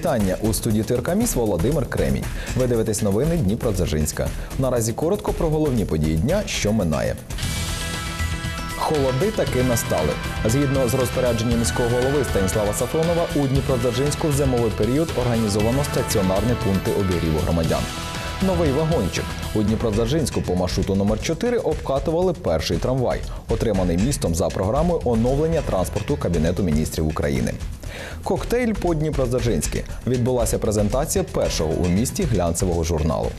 Вітання у студії ТРК Володимир Кремінь. Ви дивитесь новини Дніпродзержинська. Наразі коротко про головні події дня, що минає. Холоди таки настали. Згідно з розпорядженням міського голови Станіслава Сафронова, у Дніпродзержинську в зимовий період організовано стаціонарні пункти обігріву громадян. Новий вагончик у Дніпродзержинську по маршруту номер 4 обкатували перший трамвай, отриманий містом за програмою оновлення транспорту Кабінету міністрів України. Коктейль по Дніпродзержинськи. Відбулася презентація першого у місті глянцевого журналу.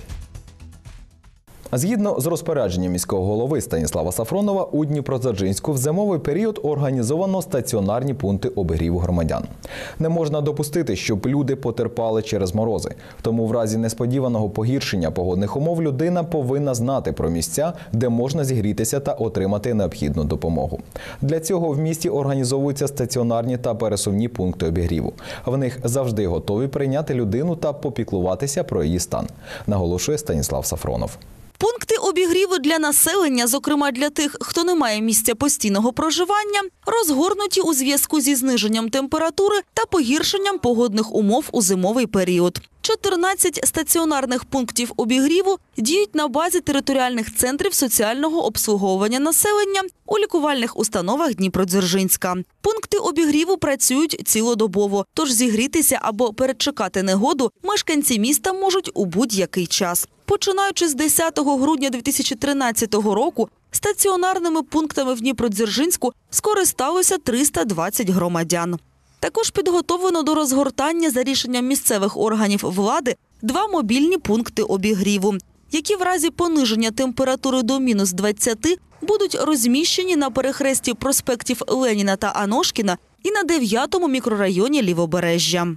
Згідно з розпорядженням міського голови Станіслава Сафронова, у Дніпродзержинську в зимовий період організовано стаціонарні пункти обігріву громадян. Не можна допустити, щоб люди потерпали через морози. Тому в разі несподіваного погіршення погодних умов людина повинна знати про місця, де можна зігрітися та отримати необхідну допомогу. Для цього в місті організовуються стаціонарні та пересувні пункти обігріву. В них завжди готові прийняти людину та попіклуватися про її стан, наголошує Станіслав Сафронов. Пункти обігріву для населення, зокрема для тих, хто не має місця постійного проживання, розгорнуті у зв'язку зі зниженням температури та погіршенням погодних умов у зимовий період. 14 стаціонарних пунктів обігріву діють на базі територіальних центрів соціального обслуговування населення у лікувальних установах Дніпродзержинська. Пункти обігріву працюють цілодобово, тож зігрітися або перечекати негоду мешканці міста можуть у будь-який час. Починаючи з 10 грудня 2013 року, стаціонарними пунктами в Дніпродзержинську скористалося 320 громадян. Також підготовлено до розгортання за рішенням місцевих органів влади два мобільні пункти обігріву, які в разі пониження температури до мінус 20 будуть розміщені на перехресті проспектів Леніна та Аношкіна і на 9-му мікрорайоні Лівобережжя.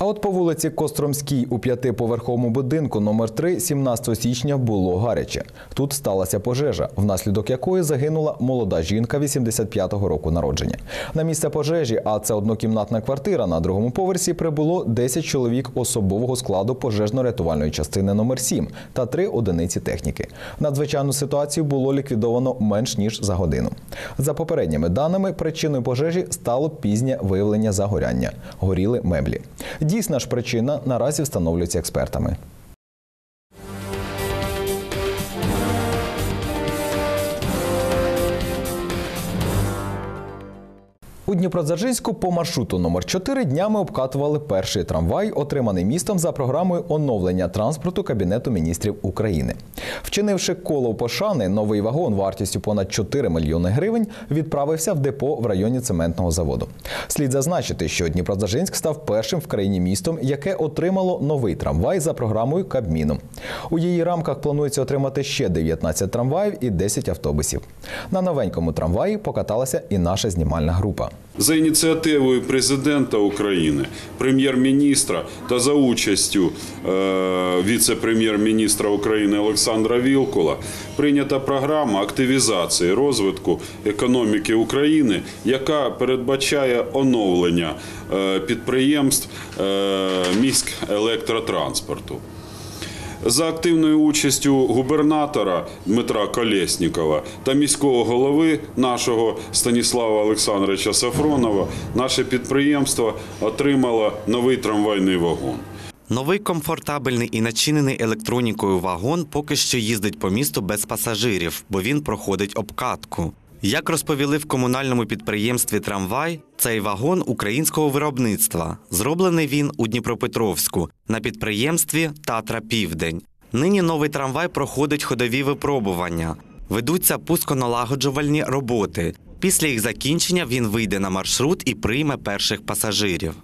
А от по вулиці Костромській у п'ятиповерховому будинку номер 3 17 січня було гаряче. Тут сталася пожежа, внаслідок якої загинула молода жінка 85-го року народження. На місце пожежі, а це однокімнатна квартира на другому поверсі, прибуло 10 чоловік особового складу пожежно-рятувальної частини номер 7 та 3 одиниці техніки. Надзвичайну ситуацію було ліквідовано менш ніж за годину. За попередніми даними, причиною пожежі стало пізнє виявлення загоряння. Горіли меблі. Дійсна ж причина наразі встановлюється експертами. У Дніпродзержинську по маршруту номер 4 днями обкатували перший трамвай, отриманий містом за програмою оновлення транспорту Кабінету міністрів України. Вчинивши коло пошани, новий вагон вартістю понад 4 мільйони гривень відправився в депо в районі цементного заводу. Слід зазначити, що Дніпродзержинськ став першим в країні містом, яке отримало новий трамвай за програмою Кабміну. У її рамках планується отримати ще 19 трамваїв і 10 автобусів. На новенькому трамваї покаталася і наша знімальна група. За ініціативою президента України, прем'єр-міністра та за участю е, віце-прем'єр-міністра України Олександра Вілкула прийнята програма активізації розвитку економіки України, яка передбачає оновлення е, підприємств е, міськелектротранспорту. За активною участю губернатора Дмитра Колєснікова та міського голови нашого Станіслава Олександровича Сафронова наше підприємство отримало новий трамвайний вагон. Новий комфортабельний і начинений електронікою вагон поки що їздить по місту без пасажирів, бо він проходить обкатку. Як розповіли в комунальному підприємстві Трамвай, цей вагон українського виробництва. Зроблений він у Дніпропетровську на підприємстві Татра Південь. Нині новий трамвай проходить ходові випробування. Ведуться пусконалагоджувальні роботи. Після їх закінчення він вийде на маршрут і прийме перших пасажирів.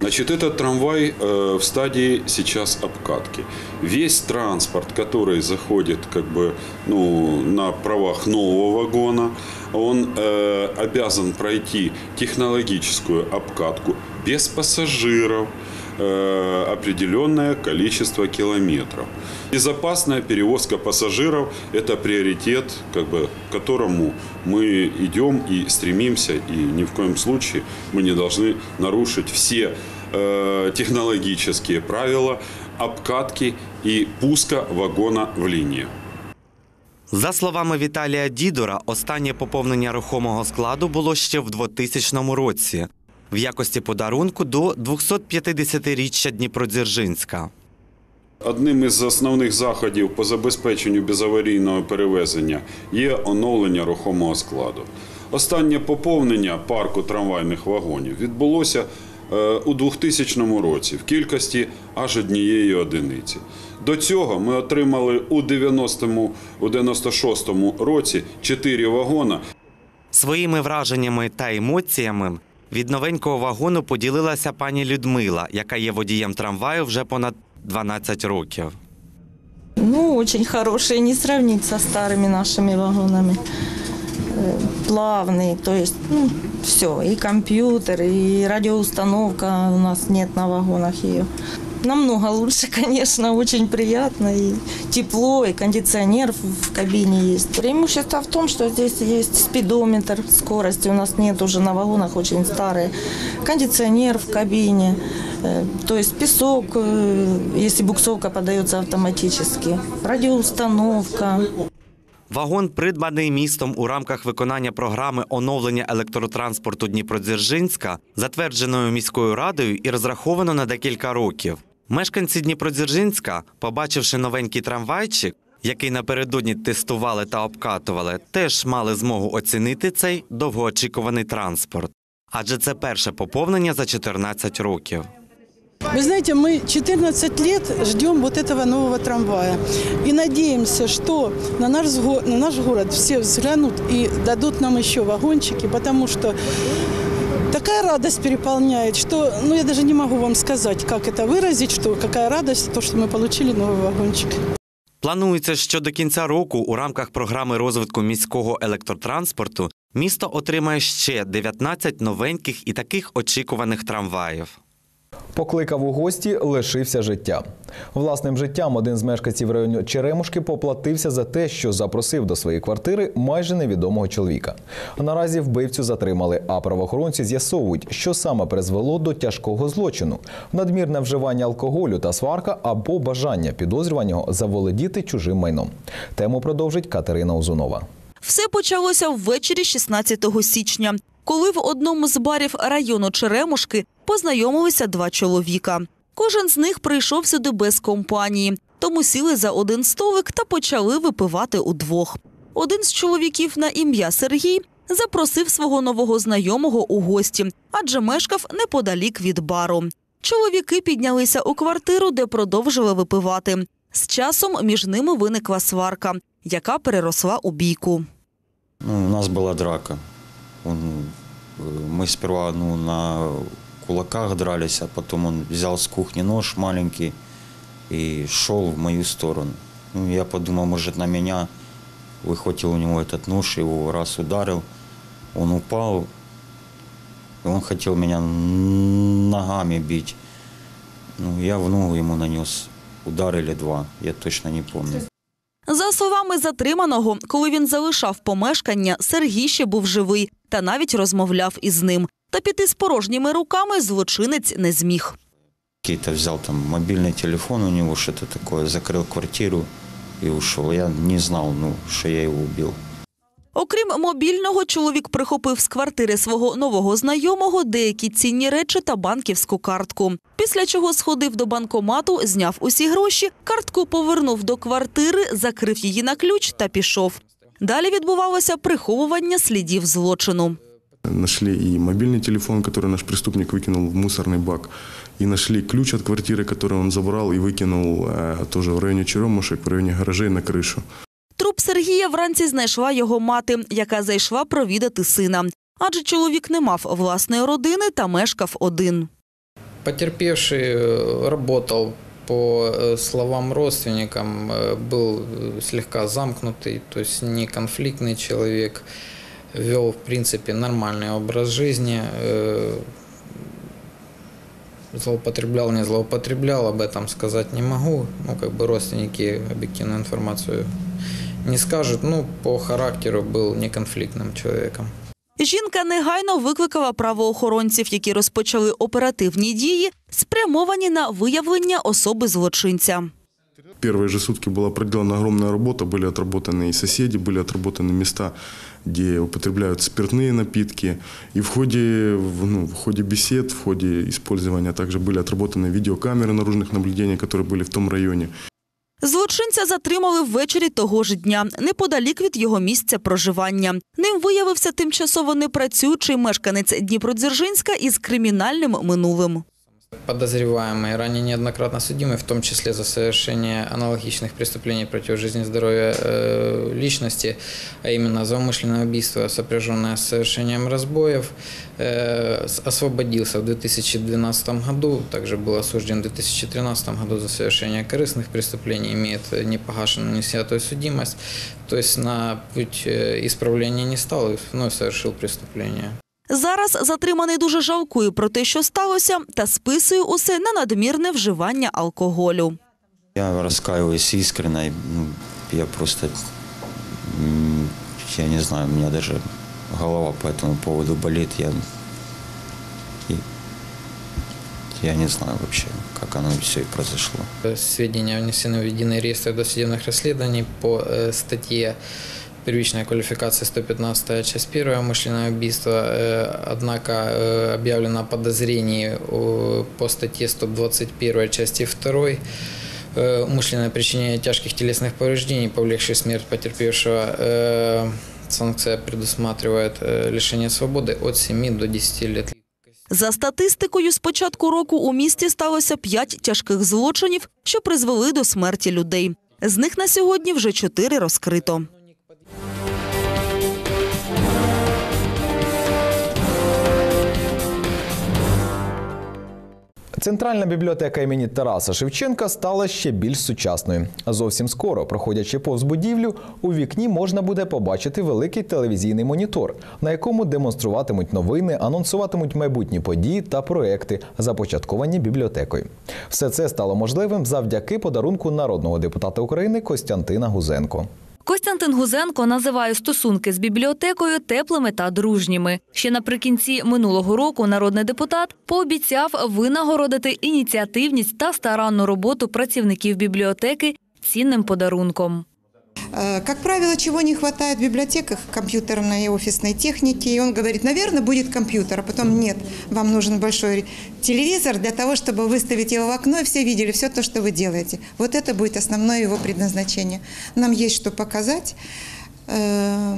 Значит, этот трамвай э, в стадии сейчас обкатки. Весь транспорт, который заходит как бы ну, на правах нового вагона, он э, обязан пройти технологическую обкатку без пассажиров э, определенное количество километров. Безопасная перевозка пассажиров – это приоритет, как бы, к которому мы идем и стремимся, и ни в коем случае мы не должны нарушить все э, технологические правила обкатки и пуска вагона в линию. За словами Віталія Дідора, останнє поповнення рухомого складу було ще в 2000 році. В якості подарунку до 250-річчя Дніпродзержинська. Одним із основних заходів по забезпеченню безаварійного перевезення є оновлення рухомого складу. Останнє поповнення парку трамвайних вагонів відбулося е, у 2000 році в кількості аж однієї одиниці. До цього ми отримали у 90-му, у 96-му році 4 вагона Своїми враженнями та емоціями від новенького вагону поділилася пані Людмила, яка є водієм трамваю вже понад 12 років. Ну, очень хорошие, не сравнить со старыми нашими вагонами. Э, Плавный, то есть, ну, все, и компьютер, и радиоустановка у нас нет на вагонах ее. Намного лучше, конечно, очень приятно, и тепло, и кондиционер в в кабине есть. Преимущество в том, что здесь есть спидометр скорости, у нас нет уже на вагонах очень старые. Кондиционер в кабине, э, то есть песок, э, если буксовка подается автоматически, радиоустановка. Вагон, придбаний містом у рамках виконання програми оновлення електротранспорту Дніпродзержинська, затвердженої міською радою і розраховано на декілька років. Мешканці Дніпродзержинська, побачивши новенький трамвайчик, який напередодні тестували та обкатували, теж мали змогу оцінити цей довгоочікуваний транспорт. Адже це перше поповнення за 14 років. Вы знаете, мы 14 лет ждем вот этого нового трамвая. И надеемся, что на наш, сго- на наш город все взглянут и дадут нам еще вагончики, потому что такая радость переполняет, что ну, я даже не могу вам сказать, как это выразить, что какая радость, то, что мы получили новый вагончик. Планується, що до кінця року у рамках програми розвитку міського електротранспорту місто отримає ще 19 новеньких і таких очікуваних трамваїв. Покликав у гості, лишився життя. Власним життям один з мешканців району Черемушки поплатився за те, що запросив до своєї квартири майже невідомого чоловіка. Наразі вбивцю затримали, а правоохоронці з'ясовують, що саме призвело до тяжкого злочину: надмірне вживання алкоголю та сварка або бажання підозрюваного заволодіти чужим майном. Тему продовжить Катерина Узунова. Все почалося ввечері 16 січня, коли в одному з барів району Черемушки познайомилися два чоловіка. Кожен з них прийшов сюди без компанії, тому сіли за один столик та почали випивати удвох. Один з чоловіків на ім'я Сергій запросив свого нового знайомого у гості, адже мешкав неподалік від бару. Чоловіки піднялися у квартиру, де продовжили випивати. З часом між ними виникла сварка, яка переросла у бійку. Ну, у нас была драка. мы сперва ну, на кулаках дрались, а потом он взял с кухни нож маленький и шел в мою сторону. Ну, я подумал, может, на меня выхватил у него этот нож, его раз ударил. Он упал, и он хотел меня ногами бить. Ну, я в ногу ему нанес удар или два, я точно не помню. За словами затриманого, коли він залишав помешкання, Сергій ще був живий та навіть розмовляв із ним. Та піти з порожніми руками злочинець не зміг. Какие-то взял там мобільний телефон у нього щось таке, закрив квартиру і ушел. Я не знав, ну, що я його убил. Окрім мобільного, чоловік прихопив з квартири свого нового знайомого деякі цінні речі та банківську картку. Після чого сходив до банкомату, зняв усі гроші, картку повернув до квартири, закрив її на ключ та пішов. Далі відбувалося приховування слідів злочину. Нашли и мобильный телефон, который наш преступник выкинул в мусорный бак. И нашли ключ от квартиры, который он забрал и выкинул э, тоже в районе Черемушек, в районе гаражей на крышу. Труп Сергія вранці знайшла його мати, яка зайшла провідати сина. Адже чоловік не мав власної родини та мешкав один. Потерпевший э, работал по э, словам родственникам, э, был э, слегка замкнутый, то есть не конфликтный человек, вел в принципе нормальный образ жизни, э, злоупотреблял, не злоупотреблял, об этом сказать не могу. Ну, как бы родственники объективную информацию не скажут. Ну, по характеру был неконфликтным человеком. Жінка негайно викликала правоохоронців, які розпочали оперативні дії, спрямовані на виявлення особи злочинця. Первые же сутки была проделана огромная работа, были отработаны и соседи, были отработаны места, где употребляют спиртные напитки. И в ходе, в, ну, в ходе бесед, в ходе использования также были отработаны видеокамеры наружных наблюдений, которые были в том районе. Злочинця затримали ввечері того ж дня, неподалік від його місця проживання. Ним виявився тимчасово непрацюючий мешканець Дніпродзержинська із кримінальним минулим. Подозреваемый, ранее неоднократно судимый, в том числе за совершение аналогичных преступлений против жизни и здоровья э, личности, а именно за умышленное убийство, сопряженное с совершением разбоев, э, с- освободился в 2012 году, также был осужден в 2013 году за совершение корыстных преступлений, имеет э, непогашенную неснятую судимость, то есть на путь э, исправления не стал и вновь совершил преступление. Зараз затриманий дуже жалкує про те, що сталося, та списує усе на надмірне вживання алкоголю. Я раскаиваюсь искренне. и, ну, я просто, м, я не знаю, у меня даже голова по этому поводу болит. Я, и я не знаю вообще, как оно все и произошло. Сведения внесены в единый реестр досудебных расследований по э, статье первичная квалификация 115 часть 1 умышленное убийство, э, однако э, объявлено о подозрении э, по статье 121 части 2 э, умышленное причинение тяжких телесных повреждений, повлекших смерть потерпевшего. Э, Санкция предусматривает э, лишение свободы от 7 до 10 лет. За статистикою, з початку року у місті сталося п'ять тяжких злочинів, що призвели до смерті людей. З них на сьогодні вже чотири розкрито. Центральна бібліотека імені Тараса Шевченка стала ще більш сучасною. Зовсім скоро, проходячи повз будівлю, у вікні можна буде побачити великий телевізійний монітор, на якому демонструватимуть новини, анонсуватимуть майбутні події та проекти, започатковані бібліотекою. Все це стало можливим завдяки подарунку народного депутата України Костянтина Гузенко. Костянтин Гузенко називає стосунки з бібліотекою теплими та дружніми. Ще наприкінці минулого року народний депутат пообіцяв винагородити ініціативність та старанну роботу працівників бібліотеки цінним подарунком. Э, Как правило, чего не хватает в библиотеках компьютерной и офисной техники. И он говорит, наверное, будет компьютер, а потом нет, вам нужен большой телевизор для того, чтобы выставить его в окно и все видели все то, что вы делаете. Вот это будет основное его предназначение. Нам есть что показать э,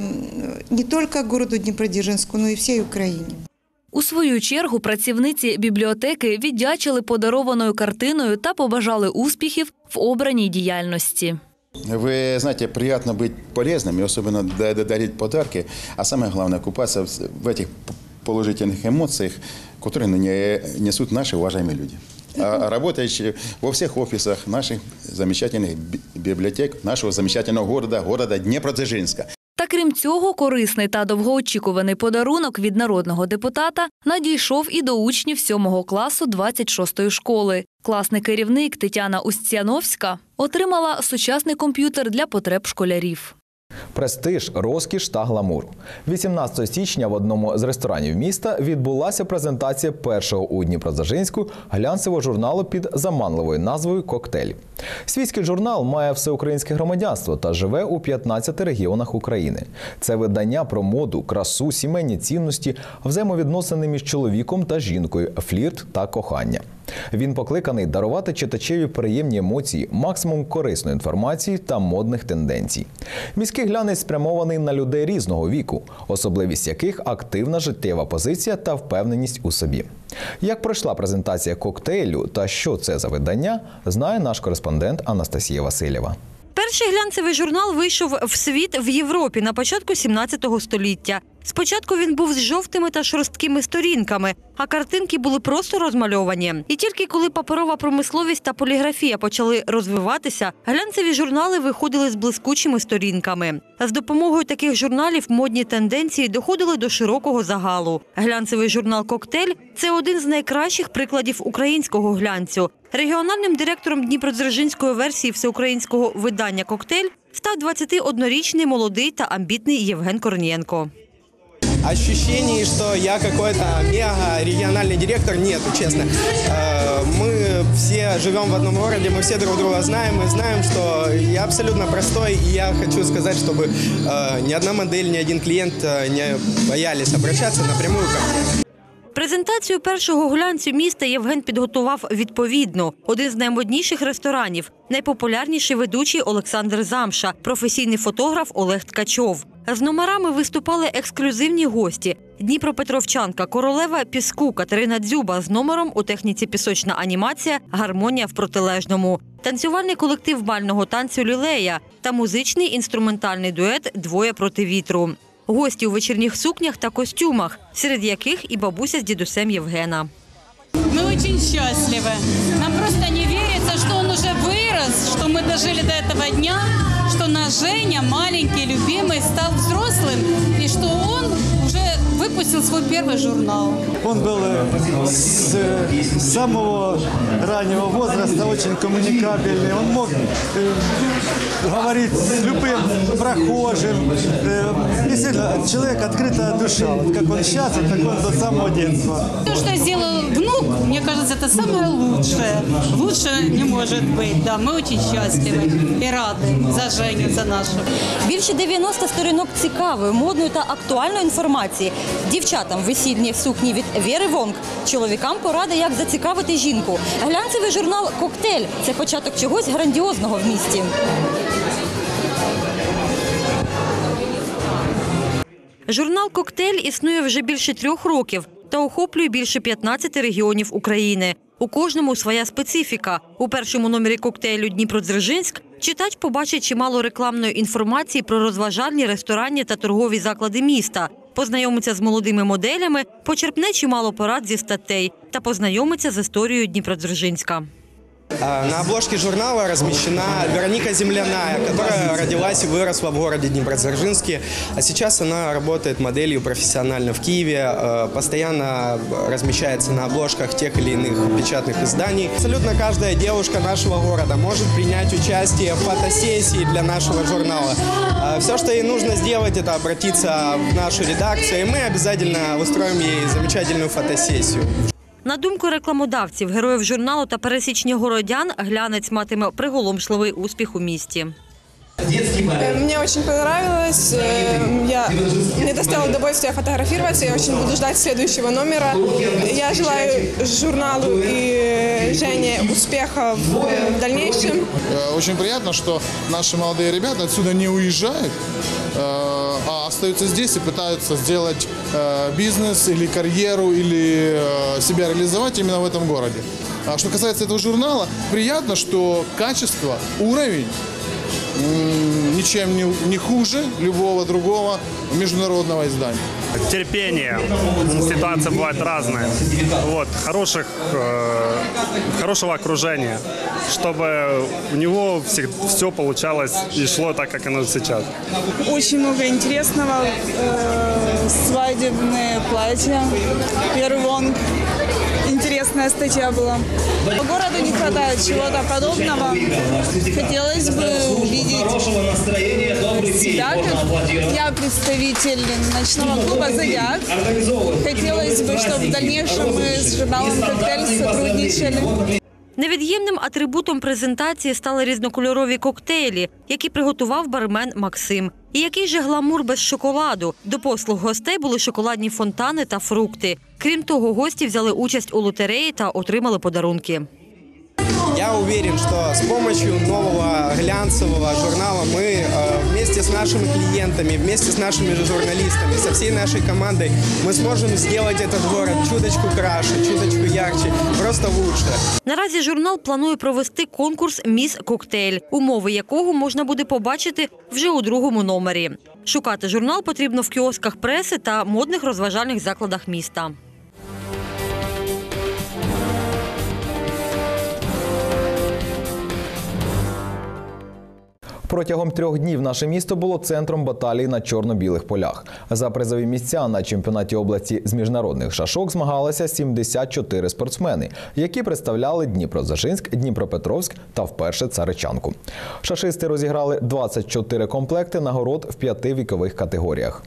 не только городу Днепродзержинску, но и всей Украине. У свою чергу працівниці бібліотеки віддячили подарованою картиною та побажали успіхів в обраній діяльності. Вы знаете, приятно быть полезным и особенно да- да- дарить подарки, а самое главное купаться в этих положительных эмоциях, которые не- несут наши уважаемые люди. А работающие во всех офисах наших замечательных би- библиотек, нашего замечательного города, города Днепродзержинска. Та крім цього, корисний та довгоочікуваний подарунок від народного депутата надійшов і до учнів 7 класу 26-ї школи. Класний керівник Тетяна Устяновська отримала сучасний комп'ютер для потреб школярів. Престиж, розкіш та гламур. 18 січня в одному з ресторанів міста відбулася презентація першого у Дніпродзержинську глянцевого журналу під заманливою назвою Коктейль. Світський журнал має всеукраїнське громадянство та живе у 15 регіонах України. Це видання про моду, красу, сімейні цінності, взаємовідносини між чоловіком та жінкою, флірт та кохання. Він покликаний дарувати читачеві приємні емоції, максимум корисної інформації та модних тенденцій. Міський глянець спрямований на людей різного віку, особливість яких активна життєва позиція та впевненість у собі. Як пройшла презентація коктейлю та що це за видання, знає наш кореспондент Анастасія Васильєва. Перший глянцевий журнал вийшов в світ в Європі на початку 17 століття. Спочатку він був з жовтими та шорсткими сторінками, а картинки були просто розмальовані. І тільки коли паперова промисловість та поліграфія почали розвиватися, глянцеві журнали виходили з блискучими сторінками. З допомогою таких журналів модні тенденції доходили до широкого загалу. Глянцевий журнал Коктейль це один з найкращих прикладів українського глянцю. Регіональним директором Дніпродзержинської версії всеукраїнського видання Коктейль став 21-річний молодий та амбітний Євген Корнієнко. ощущений, что я какой-то мега региональный директор, нету, честно. Э, Мы все живем в одном городе, мы все друг друга знаем, мы знаем, что я абсолютно простой, и я хочу сказать, чтобы э, ни одна модель, ни один клиент э, не боялись обращаться напрямую ко мне. Презентацію першого глянцю міста Євген підготував відповідно. Один з наймодніших ресторанів, найпопулярніший ведучий Олександр Замша, професійний фотограф Олег Ткачов. З номерами виступали ексклюзивні гості: Дніпропетровчанка, королева піску Катерина Дзюба з номером у техніці пісочна анімація Гармонія в протилежному, танцювальний колектив бального танцю Лілея та музичний інструментальний дует Двоє проти вітру. Гості у вечірніх сукнях та костюмах, серед яких і бабуся з дідусем Євгена. Мы очень счастливы. Нам просто не верится, что он уже вырос, что мы дожили до этого дня, что наш Женя, маленький, любимый, стал взрослым, и что он уже выпустил свой первый журнал. Он был э, с э, самого раннего возраста очень коммуникабельный. Он мог э, говорить с любым прохожим. Э, Действительно, человек открытая душа. Вот как он сейчас, вот так он до самого детства. То, что сделал внук, мне кажется, это самое лучшее. Лучше не может быть. Да, мы очень счастливы и рады за Женю, за нашу. Більше 90 сторінок цікавої, модної та актуальної інформації. Дівчатам весільні сукні від Вєри Вонг, чоловікам поради, як зацікавити жінку. Глянцевий журнал Коктейль це початок чогось грандіозного в місті. Журнал Коктейль існує вже більше трьох років та охоплює більше 15 регіонів України. У кожному своя специфіка. У першому номері коктейлю Дніпродзержинськ читач побачить чимало рекламної інформації про розважальні, ресторанні та торгові заклади міста. Познайомиться з молодими моделями, почерпне чимало порад зі статей та познайомиться з історією Дніпродзержинська. А, На обложке журнала размещена Вероника Земляная, которая родилась и выросла в городе Днепродзержинске. А сейчас она работает моделью профессионально в Киеве, э, постоянно размещается на обложках тех или иных печатных изданий. Абсолютно каждая девушка нашего города может принять участие в фотосессии для нашего журнала. Все, что ей нужно сделать, это обратиться в нашу редакцию, и мы обязательно устроим ей замечательную фотосессию. На думку рекламодавців, героїв журналу та пересічні городян, глянець матиме приголомшливий успіх у місті. Э, Мне очень понравилось. Э, Я, мне доставило удовольствие фотографироваться. Я очень буду ждать следующего номера. Я желаю журналу и Жене успехов в дальнейшем. Э, Очень приятно, что наши молодые ребята отсюда не уезжают, э, а остаются здесь и пытаются сделать э, бизнес или карьеру, или э, себя реализовать именно в этом городе. А Что касается этого журнала, приятно, что качество, уровень ничем не, не хуже любого другого международного издания. терпение. Ситуации бывают разные. Вот, хороших, э, хорошего окружения, чтобы у него все получалось и шло так, как оно сейчас. Очень много интересного. Э, свадебные платья, первый вонг. Интересная статья была. По городу не хватает чего-то подобного. Хотелось бы увидеть себя, как я представитель ночного клуба «Зодиак». Хотелось бы, чтобы в дальнейшем мы с журналом «Коктейль» сотрудничали. Невід'ємним атрибутом презентації стали різнокольорові коктейлі, які приготував бармен Максим. І який же гламур без шоколаду. До послуг гостей були шоколадні фонтани та фрукти. Крім того, гості взяли участь у лотереї та отримали подарунки. Я уверен, что с помощью нового глянцевого журнала мы э, вместе с нашими клиентами, вместе с нашими же журналистами, со всей нашей командой мы сможем сделать этот город чуточку краше, чуточку ярче, просто лучше. Наразі журнал планує провести конкурс Міс Коктейль, умови якого можна буде побачити вже у другому номері. Шукати журнал потрібно в кіосках преси та модних розважальних закладах міста. Протягом трьох днів наше місто було центром баталії на чорно-білих полях. За призові місця на чемпіонаті області з міжнародних шашок змагалися 74 спортсмени, які представляли Дніпрозажинськ, Дніпропетровськ та вперше Царичанку. Шашисти розіграли 24 комплекти нагород в п'яти вікових категоріях.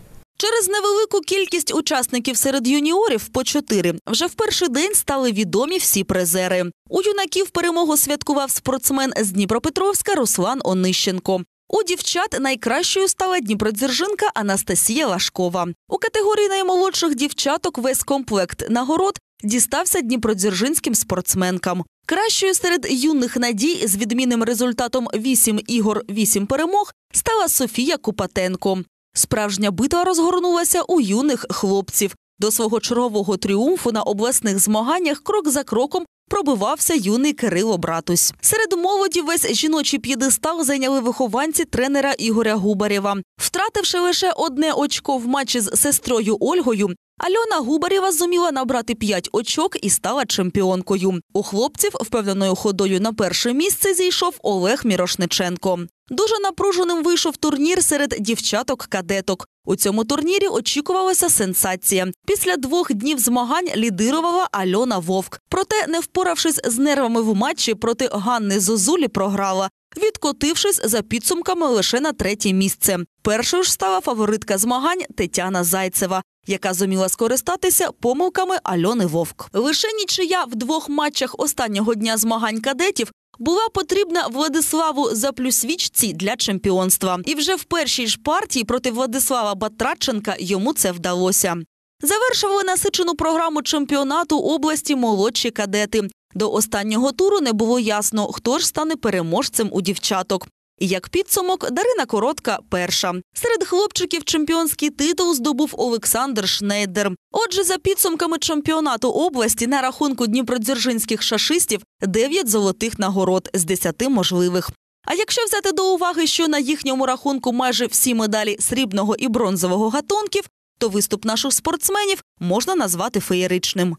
Через невелику кількість учасників серед юніорів по чотири вже в перший день стали відомі всі призери. У юнаків перемогу святкував спортсмен з Дніпропетровська Руслан Онищенко. У дівчат найкращою стала дніпродзержинка Анастасія Лашкова. У категорії наймолодших дівчаток весь комплект нагород дістався дніпродзержинським спортсменкам. Кращою серед юних надій з відмінним результатом 8 ігор, 8 перемог стала Софія Купатенко. Справжня битва розгорнулася у юних хлопців. До свого чергового тріумфу на обласних змаганнях крок за кроком пробивався юний Кирило Братусь. Серед молоді весь жіночий п'єдестал зайняли вихованці тренера Ігоря Губарєва. Втративши лише одне очко в матчі з сестрою Ольгою, Альона Губарєва зуміла набрати 5 очок і стала чемпіонкою. У хлопців впевненою ходою на перше місце зійшов Олег Мірошниченко. Дуже напруженим вийшов турнір серед дівчаток-кадеток. У цьому турнірі очікувалася сенсація. Після двох днів змагань лідирувала Альона Вовк. Проте, не впоравшись з нервами в матчі проти Ганни Зозулі, програла, відкотившись за підсумками лише на третє місце. Першою ж стала фаворитка змагань Тетяна Зайцева, яка зуміла скористатися помилками Альони Вовк. Лише нічия в двох матчах останнього дня змагань кадетів була потрібна Владиславу Заплюсвічці для чемпіонства. І вже в першій ж партії проти Владислава Батраченка йому це вдалося. Завершували насичену програму чемпіонату області молодші кадети. До останнього туру не було ясно, хто ж стане переможцем у дівчаток. Як підсумок, Дарина Коротка перша. Серед хлопчиків чемпіонський титул здобув Олександр Шнейдер. Отже, за підсумками чемпіонату області на рахунку дніпродзержинських шашистів 9 золотих нагород з 10 можливих. А якщо взяти до уваги, що на їхньому рахунку майже всі медалі срібного і бронзового гатунків, то виступ наших спортсменів можна назвати феєричним.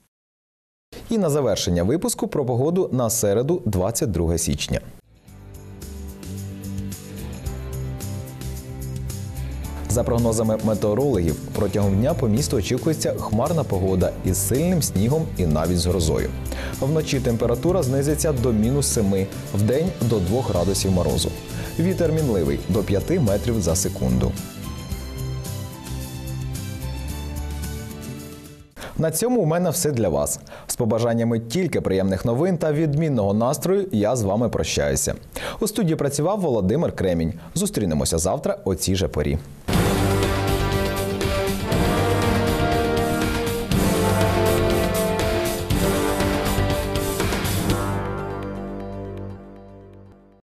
І на завершення випуску про погоду на середу, 22 січня. За прогнозами метеорологів, протягом дня по місту очікується хмарна погода із сильним снігом і навіть з грозою. Вночі температура знизиться до мінус 7, вдень до 2 градусів морозу. Вітер мінливий до 5 метрів за секунду. На цьому у мене все для вас. З побажаннями тільки приємних новин та відмінного настрою я з вами прощаюся. У студії працював Володимир Кремінь. Зустрінемося завтра о цій же порі.